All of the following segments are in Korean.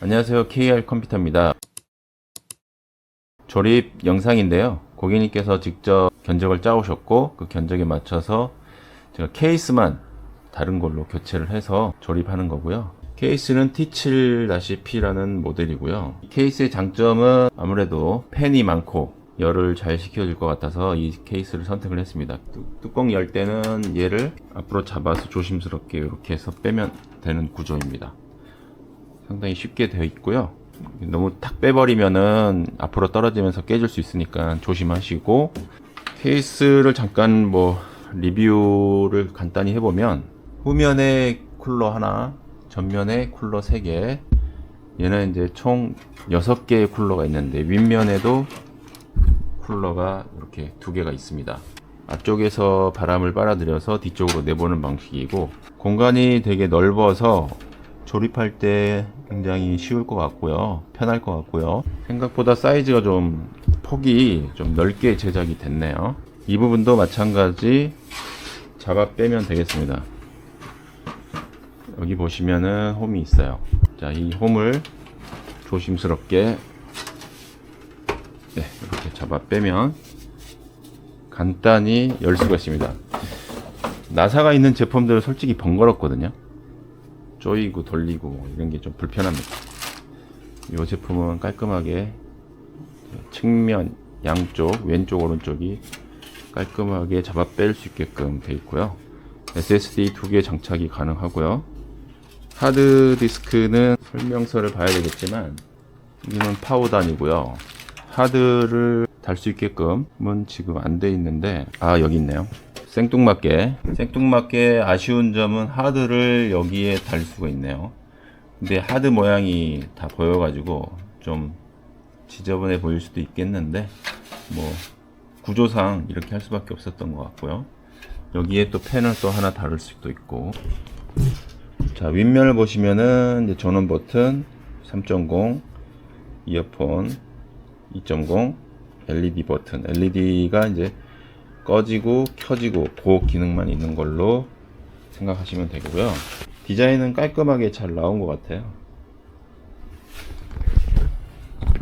안녕하세요. KR 컴퓨터입니다. 조립 영상인데요. 고객님께서 직접 견적을 짜오셨고 그 견적에 맞춰서 제가 케이스만 다른 걸로 교체를 해서 조립하는 거고요. 케이스는 T7-P라는 모델이고요. 케이스의 장점은 아무래도 팬이 많고 열을 잘 식혀줄 것 같아서 이 케이스를 선택을 했습니다. 뚜- 뚜껑 열 때는 얘를 앞으로 잡아서 조심스럽게 이렇게 해서 빼면 되는 구조입니다. 상당히 쉽게 되어 있고요. 너무 탁 빼버리면은 앞으로 떨어지면서 깨질 수 있으니까 조심하시고 케이스를 잠깐 뭐 리뷰를 간단히 해보면 후면에 쿨러 하나, 전면에 쿨러 3개 얘는 이제 총 6개의 쿨러가 있는데 윗면에도 쿨러가 이렇게 두 개가 있습니다. 앞쪽에서 바람을 빨아들여서 뒤쪽으로 내보는 방식이고 공간이 되게 넓어서 조립할 때 굉장히 쉬울 것 같고요. 편할 것 같고요. 생각보다 사이즈가 좀 폭이 좀 넓게 제작이 됐네요. 이 부분도 마찬가지 잡아 빼면 되겠습니다. 여기 보시면은 홈이 있어요. 자, 이 홈을 조심스럽게 네, 이렇게 잡아 빼면 간단히 열 수가 있습니다. 나사가 있는 제품들은 솔직히 번거롭거든요. 조이고 돌리고 이런 게 좀 불편합니다. 이 제품은 깔끔하게 측면 양쪽 왼쪽 오른쪽이 깔끔하게 잡아 뺄 수 있게끔 되어 있고요. SSD 두 개 장착이 가능하고요. 하드 디스크는 설명서를 봐야 되겠지만 이는 파워단이고요. 하드를 달 수 있게끔은 지금 안 돼 있는데 아 여기 있네요. 생뚱맞게 생뚱맞게 아쉬운 점은 하드를 여기에 달 수가 있네요. 근데 하드 모양이 다 보여 가지고 좀 지저분해 보일 수도 있겠는데 뭐 구조상 이렇게 할 수밖에 없었던 것 같고요. 여기에 또 펜을 또 하나 다룰 수도 있고 자 윗면을 보시면은 이제 전원 버튼 3.0 이어폰 2.0 LED 버튼 LED가 이제 꺼지고 켜지고 그 기능만 있는 걸로 생각하시면 되고요 디자인은 깔끔하게 잘 나온 것 같아요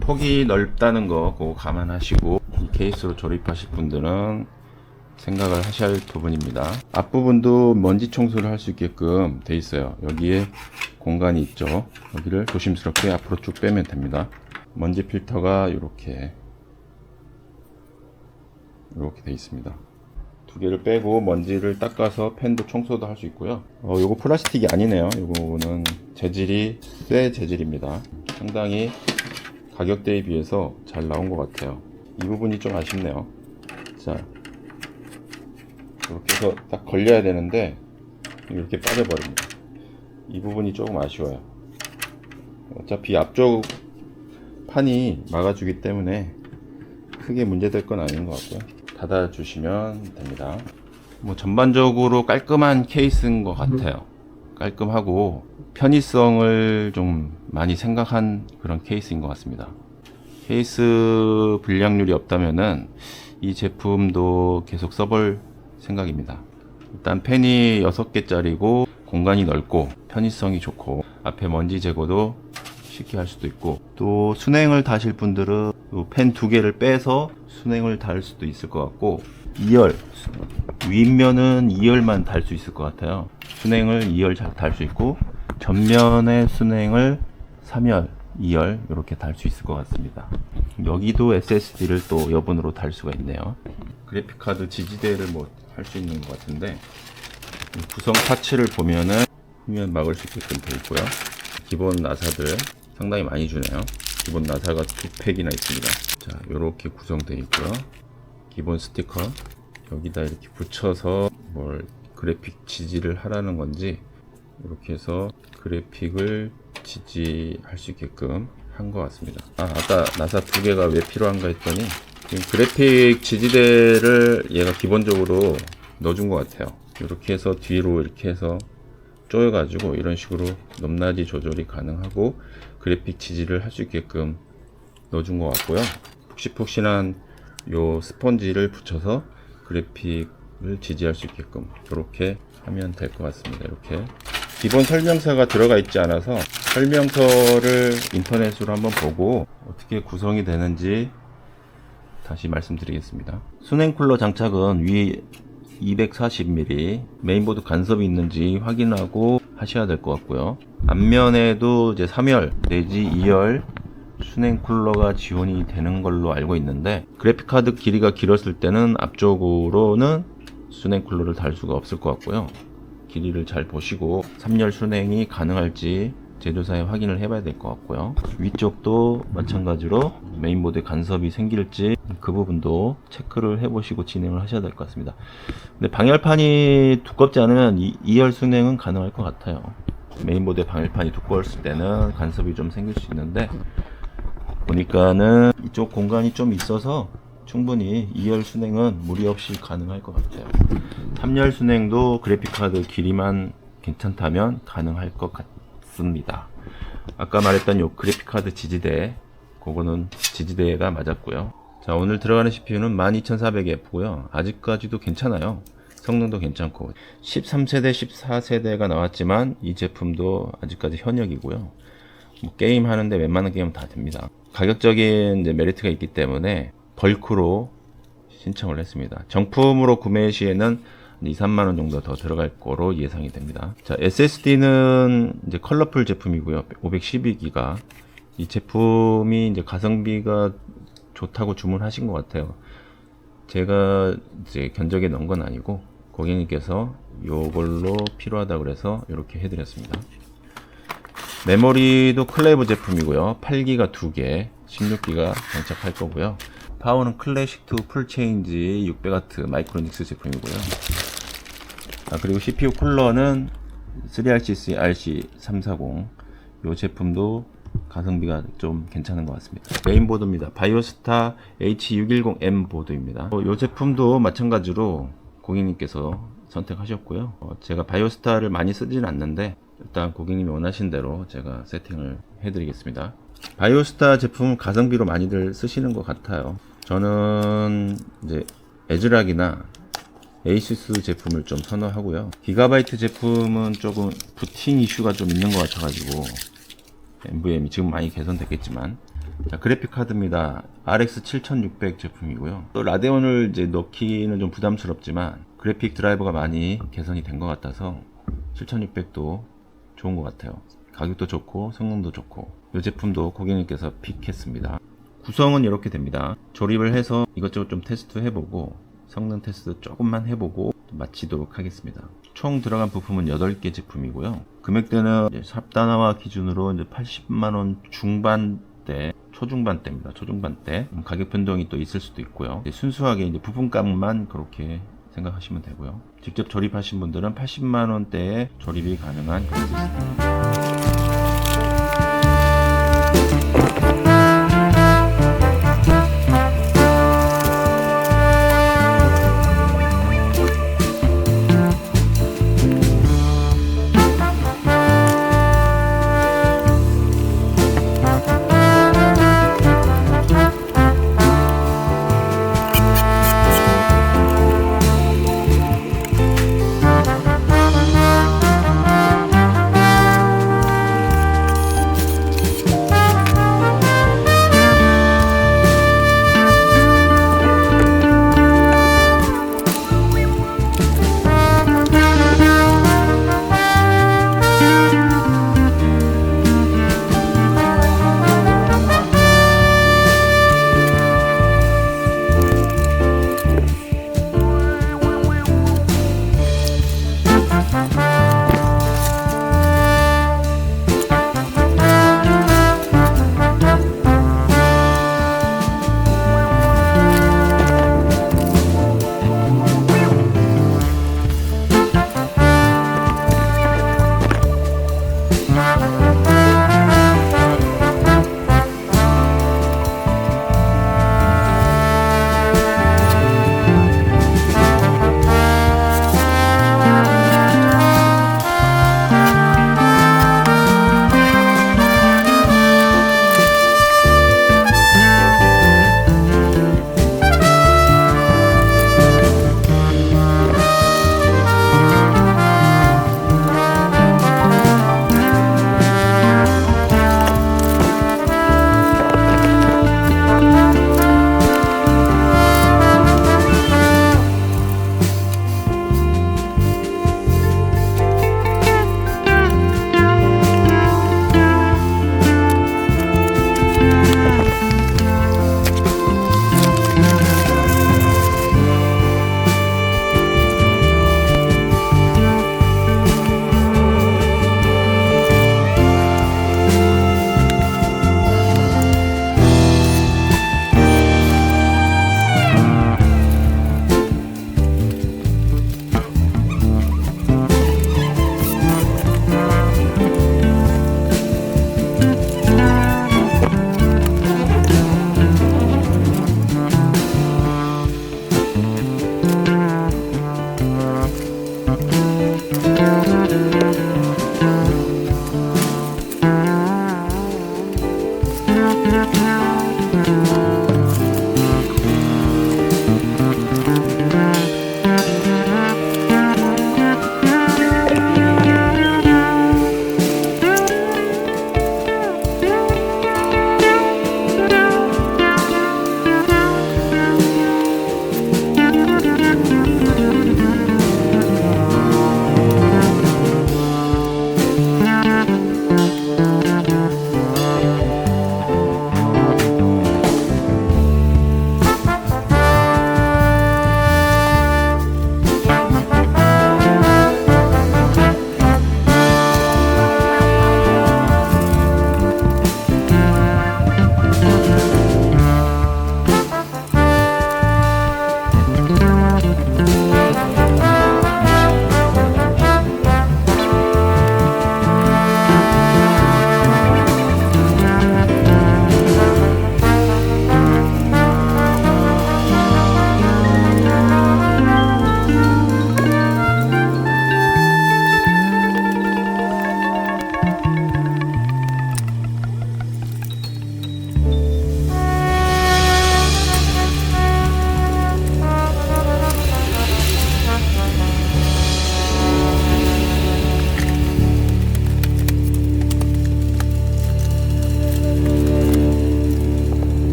폭이 넓다는 거 그거 감안하시고 이 케이스로 조립하실 분들은 생각을 할 부분입니다. 앞부분도 먼지 청소를 할 수 있게끔 돼 있어요. 여기에 공간이 있죠. 여기를 조심스럽게 앞으로 쭉 빼면 됩니다. 먼지 필터가 이렇게 이렇게 돼 있습니다. 두 개를 빼고 먼지를 닦아서 펜도 청소도 할 수 있고요. 어, 요거 플라스틱이 아니네요. 요거는 재질이 쇠 재질입니다. 상당히 가격대에 비해서 잘 나온 것 같아요. 이 부분이 좀 아쉽네요. 자, 이렇게 해서 딱 걸려야 되는데 이렇게 빠져버립니다. 이 부분이 조금 아쉬워요. 어차피 앞쪽 판이 막아주기 때문에 크게 문제될 건 아닌 것 같고요. 닫아 주시면 됩니다. 뭐 전반적으로 깔끔한 케이스인 것 같아요. 깔끔하고 편의성을 좀 많이 생각한 그런 케이스인 것 같습니다. 케이스 불량률이 없다면은 이 제품도 계속 써볼 생각입니다. 일단 펜이 6개짜리고 공간이 넓고 편의성이 좋고 앞에 먼지 제거도 쉽게 할 수도 있고 또 순행을 다실 분들은 펜 두 개를 빼서 순행을 달 수도 있을 것 같고 2열 윗면은 2열만 달 수 있을 것 같아요. 순행을 2열 잘달수 있고 전면의 순행을 3열 2열 이렇게 달 수 있을 것 같습니다. 여기도 SSD를 또 여분으로 달 수가 있네요. 그래픽카드 지지대를 뭐 할 수 있는 것 같은데 이 구성 파츠를 보면은 후면 막을 수 있게끔 되어 있고요. 기본 나사들 상당히 많이 주네요. 기본 나사가 두 팩이나 있습니다. 자 이렇게 구성되어 있고요. 기본 스티커. 여기다 이렇게 붙여서 뭘 그래픽 지지를 하라는 건지 이렇게 해서 그래픽을 지지할 수 있게끔 한 것 같습니다. 아 아까 나사 두 개가 왜 필요한가 했더니 지금 그래픽 지지대를 얘가 기본적으로 넣어준 것 같아요. 이렇게 해서 뒤로 이렇게 해서 조여 가지고 이런 식으로 높낮이 조절이 가능하고 그래픽 지지를 할 수 있게끔 넣어준 것 같고요. 푹신푹신한 요 스펀지를 붙여서 그래픽을 지지할 수 있게끔 이렇게 하면 될 것 같습니다. 이렇게. 기본 설명서가 들어가 있지 않아서 설명서를 인터넷으로 한번 보고 어떻게 구성이 되는지 다시 말씀드리겠습니다. 수냉 쿨러 장착은 위에 240mm 메인보드 간섭이 있는지 확인하고 하셔야 될 것 같고요. 앞면에도 이제 3열 내지 2열 수냉 쿨러가 지원이 되는 걸로 알고 있는데 그래픽 카드 길이가 길었을 때는 앞쪽으로는 수냉 쿨러를 달 수가 없을 것 같고요. 길이를 잘 보시고 3열 순행이 가능할지 제조사에 확인을 해봐야 될 것 같고요. 위쪽도 마찬가지로 메인보드에 간섭이 생길지 그 부분도 체크를 해보시고 진행을 하셔야 될 것 같습니다. 근데 방열판이 두껍지 않으면 2열 순행은 가능할 것 같아요. 메인보드의 방열판이 두꺼웠을 때는 간섭이 좀 생길 수 있는데 보니까는 이쪽 공간이 좀 있어서 충분히 2열 순행은 무리 없이 가능할 것 같아요. 3열 순행도 그래픽카드 길이만 괜찮다면 가능할 것 같 습니다. 아까 말했던 요 그래픽카드 지지대, 그거는 지지대가 맞았고요. 자, 오늘 들어가는 CPU는 12400F고요. 아직까지도 괜찮아요. 성능도 괜찮고 13세대, 14세대가 나왔지만 이 제품도 아직까지 현역이고요. 뭐 게임 하는데 웬만한 게임은 다 됩니다. 가격적인 메리트가 있기 때문에 벌크로 신청을 했습니다. 정품으로 구매 시에는 2, 3만 원 정도 더 들어갈 거로 예상이 됩니다. 자, SSD는 이제 컬러풀 제품이고요. 512기가. 이 제품이 이제 가성비가 좋다고 주문하신 것 같아요. 제가 이제 견적에 넣은 건 아니고 고객님께서 요걸로 필요하다 그래서 이렇게 해드렸습니다. 메모리도 클레이브 제품이고요. 8기가 2개, 16기가 장착할 거고요. 파워는 클래식 투 풀체인지 600W 마이크로닉스 제품이고요. 아, 그리고 CPU 쿨러는 3RCC RC340. 이 제품도 가성비가 좀 괜찮은 것 같습니다. 메인보드입니다. 바이오스타 H610M 보드입니다. 이 제품도 마찬가지로 고객님께서 선택하셨고요. 어, 제가 바이오스타를 많이 쓰지는 않는데 일단 고객님이 원하신 대로 제가 세팅을 해드리겠습니다. 바이오스타 제품은 가성비로 많이들 쓰시는 것 같아요. 저는 이제 에즈락이나 에이수스 제품을 좀 선호하고요. 기가바이트 제품은 조금 부팅 이슈가 좀 있는 것 같아가지고 NVM이 지금 많이 개선됐겠지만 자, 그래픽 카드입니다. RX 7600 제품이고요. 또 라데온을 이제 넣기는 좀 부담스럽지만 그래픽 드라이버가 많이 개선이 된 것 같아서 7600도 좋은 것 같아요. 가격도 좋고 성능도 좋고 이 제품도 고객님께서 픽했습니다. 구성은 이렇게 됩니다. 조립을 해서 이것저것 좀 테스트 해보고 성능 테스트 조금만 해보고 마치도록 하겠습니다. 총 들어간 부품은 8개 제품이고요. 금액대는 삽다나와 기준으로 이제 80만원 중반대, 초중반대입니다. 초중반대. 음, 가격 변동이 또 있을 수도 있고요. 순수하게 이제 부품값만 그렇게 생각하시면 되고요. 직접 조립하신 분들은 80만 원대에 조립이 가능한 시스템입니다.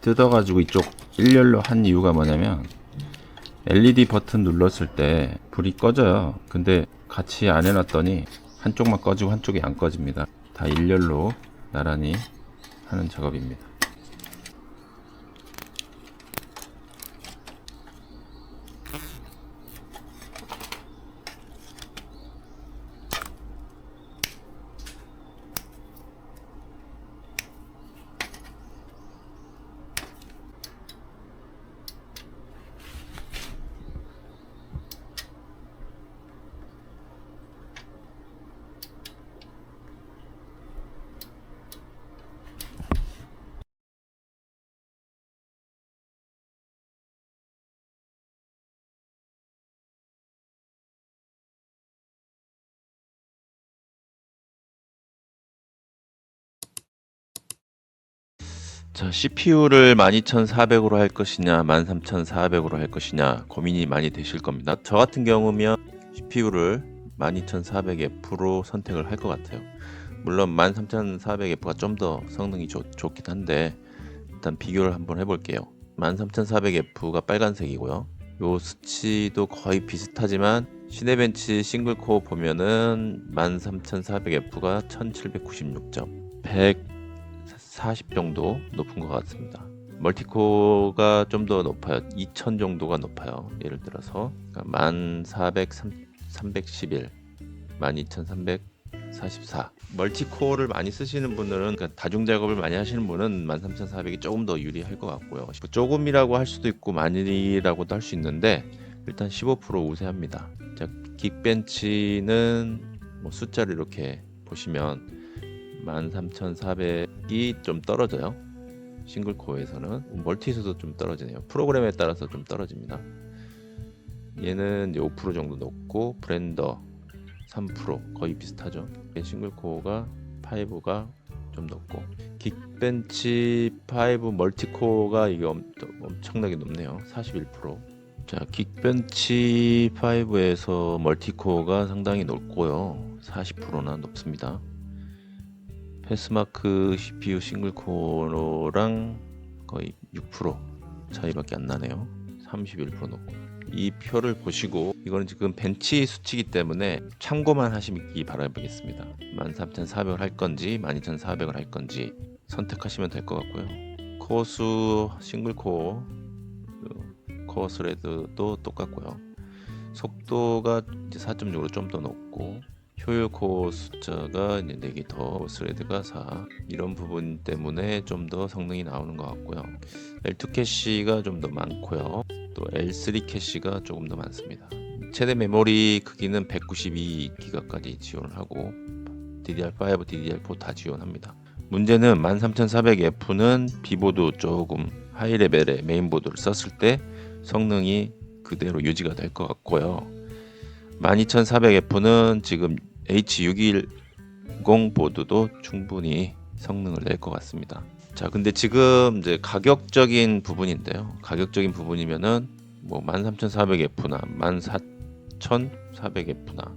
뜯어가지고 이쪽 일렬로 한 이유가 뭐냐면 LED 버튼 눌렀을 때 불이 꺼져요. 근데 같이 안 해놨더니 한쪽만 꺼지고 한쪽이 안 꺼집니다. 다 일렬로 나란히 하는 작업입니다. 자, CPU를 12400으로 할 것이냐, 13400으로 할 것이냐 고민이 많이 되실 겁니다. 저 같은 경우면 CPU를 12400F로 선택을 할 것 같아요. 물론 13400F가 좀 더 성능이 좋, 좋긴 한데 일단 비교를 한번 해볼게요. 13400F가 빨간색이고요. 요 수치도 거의 비슷하지만 시네벤치 싱글코어 보면은 13400F가 1796점, 140 정도 높은 것 같습니다. 멀티코어가 좀 더 높아요. 2000 정도가 높아요. 예를 들어서 그러니까 14311, 12344. 멀티코어를 많이 쓰시는 분들은 그러니까 다중 작업을 많이 하시는 분은 13400이 조금 더 유리할 것 같고요. 조금이라고 할 수도 있고 많이라고도 할 수 있는데 일단 15% 우세합니다. 자, 긱벤치는 뭐 숫자를 이렇게 보시면 13400이 좀 떨어져요. 싱글코어에서는 멀티에서도 좀 떨어지네요. 프로그램에 따라서 좀 떨어집니다. 얘는 이제5% 정도 높고 브랜더 3% 거의 비슷하죠. 싱글코어가 5가 좀 높고 긱벤치 5 멀티코어가 이게 엄, 엄청나게 높네요. 41%. 자, 긱벤치 5에서 멀티코어가 상당히 높고요. 40%나 높습니다. 패스마크 CPU 싱글 코어랑 거의 6% 차이밖에 안 나네요. 31% 높고 이 표를 보시고 이거는 지금 벤치 수치이기 때문에 참고만 하시기 바라겠습니다. 13,400을 할 건지 12,400을 할 건지 선택하시면 될 것 같고요. 코어 수 싱글 코어 그 코어 스레드도 똑같고요. 속도가 이제 4.6으로 좀 더 높고 효율 코어 숫자가 이제 4개 더 스레드가 4 이런 부분 때문에 좀 더 성능이 나오는 것 같고요. L2 캐시가 좀 더 많고요. 또 L3 캐시가 조금 더 많습니다. 최대 메모리 크기는 192기가까지 지원을 하고 DDR5, DDR4 다 지원합니다. 문제는 13400F는 비보드 조금 하이 레벨의 메인보드를 썼을 때 성능이 그대로 유지가 될 것 같고요. 12400F는 지금 H610 보드도 충분히 성능을 낼 것 같습니다. 자, 근데 지금 이제 가격적인 부분인데요. 가격적인 부분이면은 뭐 13400F나 14400F나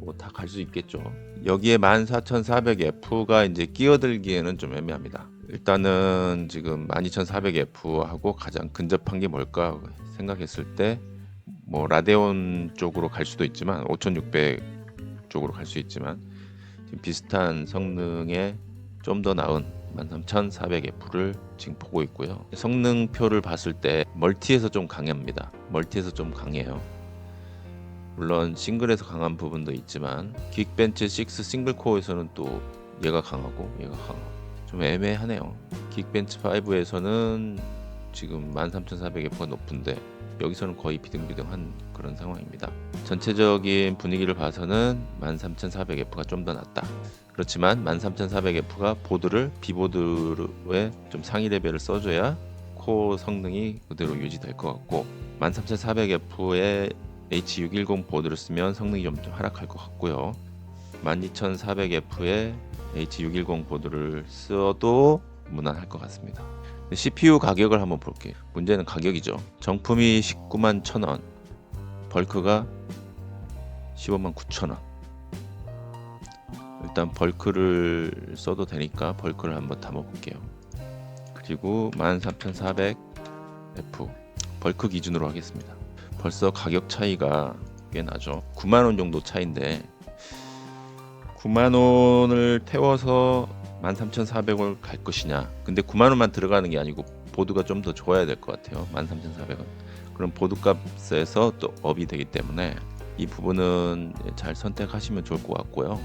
뭐 다 갈 수 있겠죠. 여기에 14400F가 이제 끼어들기에는 좀 애매합니다. 일단은 지금 12400F하고 가장 근접한 게 뭘까 생각했을 때 뭐 라데온 쪽으로 갈 수도 있지만 5600 쪽으로 갈 수 있지만 비슷한 성능에 좀더 나은 13400F를 지금 보고 있고요. 성능표를 봤을 때 멀티에서 좀 강합니다. 멀티에서 좀 강해요. 물론 싱글에서 강한 부분도 있지만 긱벤치 6 싱글 코어에서는 또 얘가 강하고 얘가 강하고 좀 애매하네요. 긱벤치 5에서는 지금 13400F가 높은데 여기서는 거의 비등비등한 그런 상황입니다. 전체적인 분위기를 봐서는 13400F가 좀 더 낫다. 그렇지만 13400F가 보드를 비보드에 좀 상위 레벨을 써줘야 코어 성능이 그대로 유지될 것 같고 13400F에 H610 보드를 쓰면 성능이 좀 하락할 것 같고요. 12400F에 H610 보드를 써도 무난할 것 같습니다. CPU 가격을 한번 볼게요. 문제는 가격이죠. 정품이 19만 1,000원, 벌크가 15만 9,000원. 일단 벌크를 써도 되니까 벌크를 한번 담아 볼게요. 그리고 14,400F 벌크 기준으로 하겠습니다. 벌써 가격 차이가 꽤 나죠. 9만 원 정도 차인데 9만 원을 태워서 13,400을 갈 것이냐. 근데 9만 원만 들어가는 게 아니고 보드가 좀 더 좋아야 될 것 같아요. 13,400은. 그럼 보드 값에서 또 업이 되기 때문에 이 부분은 잘 선택하시면 좋을 것 같고요.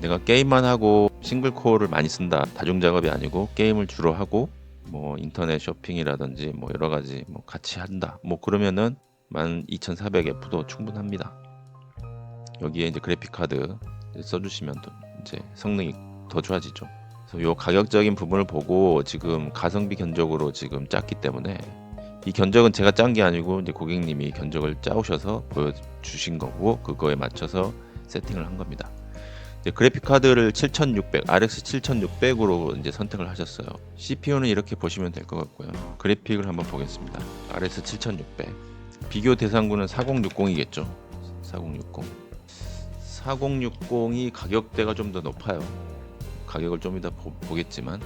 내가 게임만 하고 싱글 코어를 많이 쓴다. 다중 작업이 아니고 게임을 주로 하고 뭐 인터넷 쇼핑이라든지 뭐 여러 가지 뭐 같이 한다. 뭐 그러면은 12,400F도 충분합니다. 여기에 이제 그래픽 카드 써주시면 또 이제 성능이 더 좋아지죠. 요 가격적인 부분을 보고 지금 가성비 견적으로 지금 짰기 때문에 이 견적은 제가 짠 게 아니고 이제 고객님이 견적을 짜오셔서 보여주신 거고 그거에 맞춰서 세팅을 한 겁니다. 그래픽 카드를 7600, RX 7600으로 이제 선택을 하셨어요. CPU는 이렇게 보시면 될 것 같고요. 그래픽을 한번 보겠습니다. RX 7600. 비교 대상군은 4060이겠죠. 4060. 4060이 가격대가 좀 더 높아요. 가격을 좀 이따 보, 보겠지만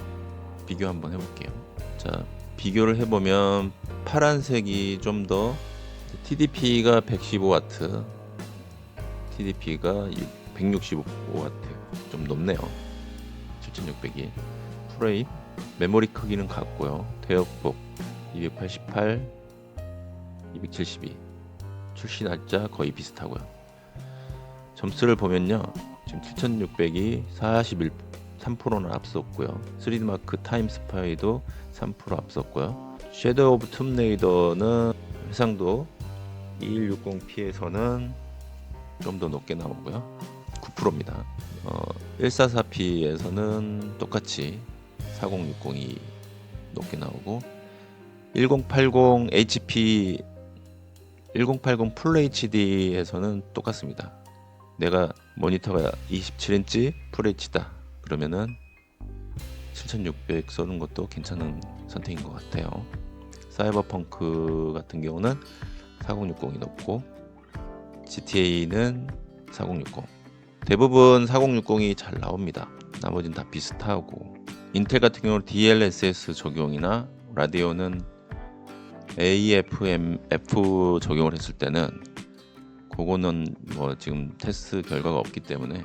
비교 한번 해볼게요. 자, 비교를 해보면 파란색이 좀 더 TDP가 115W, TDP가 165W 좀 높네요. 7600이 프레임 메모리 크기는 같고요. 대역폭 288, 272 출시 날짜 거의 비슷하고요. 점수를 보면요. 지금 7600이 41 3%는 앞섰고요. 3D 마크 타임 스파이도 3% 앞섰고요. 섀도우 오브 툼레이더는 해상도 2160p에서는 좀 더 높게 나오고요. 9%입니다. 어, 144p에서는 똑같이 4060이 높게 나오고 1080 HP 1080풀 HD에서는 똑같습니다. 내가 모니터가 27인치 풀 HD다. 그러면은 7600 써는 것도 괜찮은 선택인 것 같아요. 사이버펑크 같은 경우는 4060이 높고 GTA는 4060. 대부분 4060이 잘 나옵니다. 나머지는 다 비슷하고 인텔 같은 경우는 DLSS 적용이나 라디오는 AFMF 적용을 했을 때는 그거는 뭐 지금 테스트 결과가 없기 때문에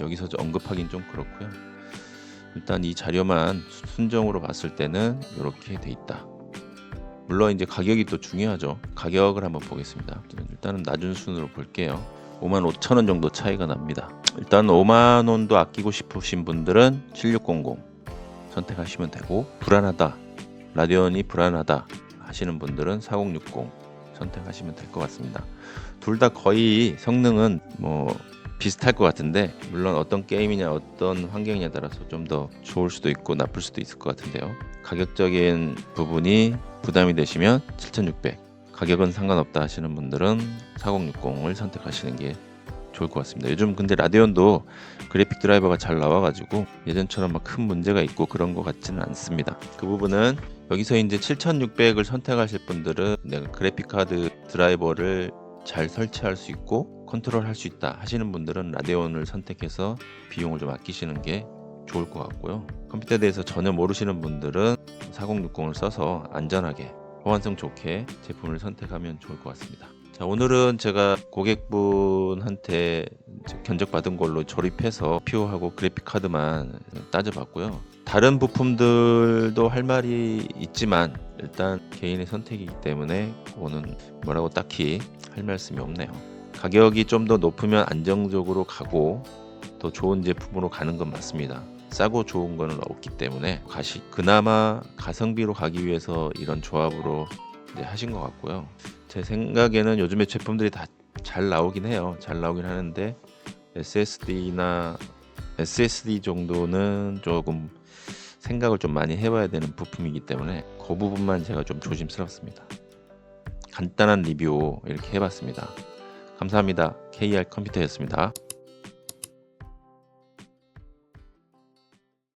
여기서 언급하긴 좀 그렇고요. 일단 이 자료만 순정으로 봤을 때는 이렇게 돼 있다. 물론 이제 가격이 또 중요하죠. 가격을 한번 보겠습니다. 일단은 낮은 순으로 볼게요. 5만 5천 원 정도 차이가 납니다. 일단 5만 원도 아끼고 싶으신 분들은 7600 선택하시면 되고 불안하다. 라디온이 불안하다 하시는 분들은 4060 선택하시면 될 것 같습니다. 둘 다 거의 성능은 뭐 비슷할 것 같은데 물론 어떤 게임이냐 어떤 환경이냐에 따라서 좀 더 좋을 수도 있고 나쁠 수도 있을 것 같은데요. 가격적인 부분이 부담이 되시면 7600 가격은 상관없다 하시는 분들은 4060을 선택하시는 게 좋을 것 같습니다. 요즘 근데 라디온도 그래픽 드라이버가 잘 나와가지고 예전처럼 막 큰 문제가 있고 그런 것 같지는 않습니다. 그 부분은 여기서 이제 7600을 선택하실 분들은 내가 그래픽 카드 드라이버를 잘 설치할 수 있고 컨트롤 할 수 있다 하시는 분들은 라데온을 선택해서 비용을 좀 아끼시는 게 좋을 것 같고요. 컴퓨터에 대해서 전혀 모르시는 분들은 4060을 써서 안전하게 호환성 좋게 제품을 선택하면 좋을 것 같습니다. 자, 오늘은 제가 고객분한테 견적받은 걸로 조립해서 PO하고 그래픽 카드만 따져봤고요. 다른 부품들도 할 말이 있지만 일단 개인의 선택이기 때문에 그거는 뭐라고 딱히 할 말씀이 없네요. 가격이 좀 더 높으면 안정적으로 가고 더 좋은 제품으로 가는 건 맞습니다. 싸고 좋은 거는 없기 때문에 가시 그나마 가성비로 가기 위해서 이런 조합으로 하신 것 같고요. 제 생각에는 요즘에 제품들이 다 잘 나오긴 해요. 잘 나오긴 하는데 SSD나 SSD 정도는 조금 생각을 좀 많이 해봐야 되는 부품이기 때문에 그 부분만 제가 좀 조심스럽습니다. 간단한 리뷰 이렇게 해봤습니다. 감사합니다. KR 컴퓨터였습니다.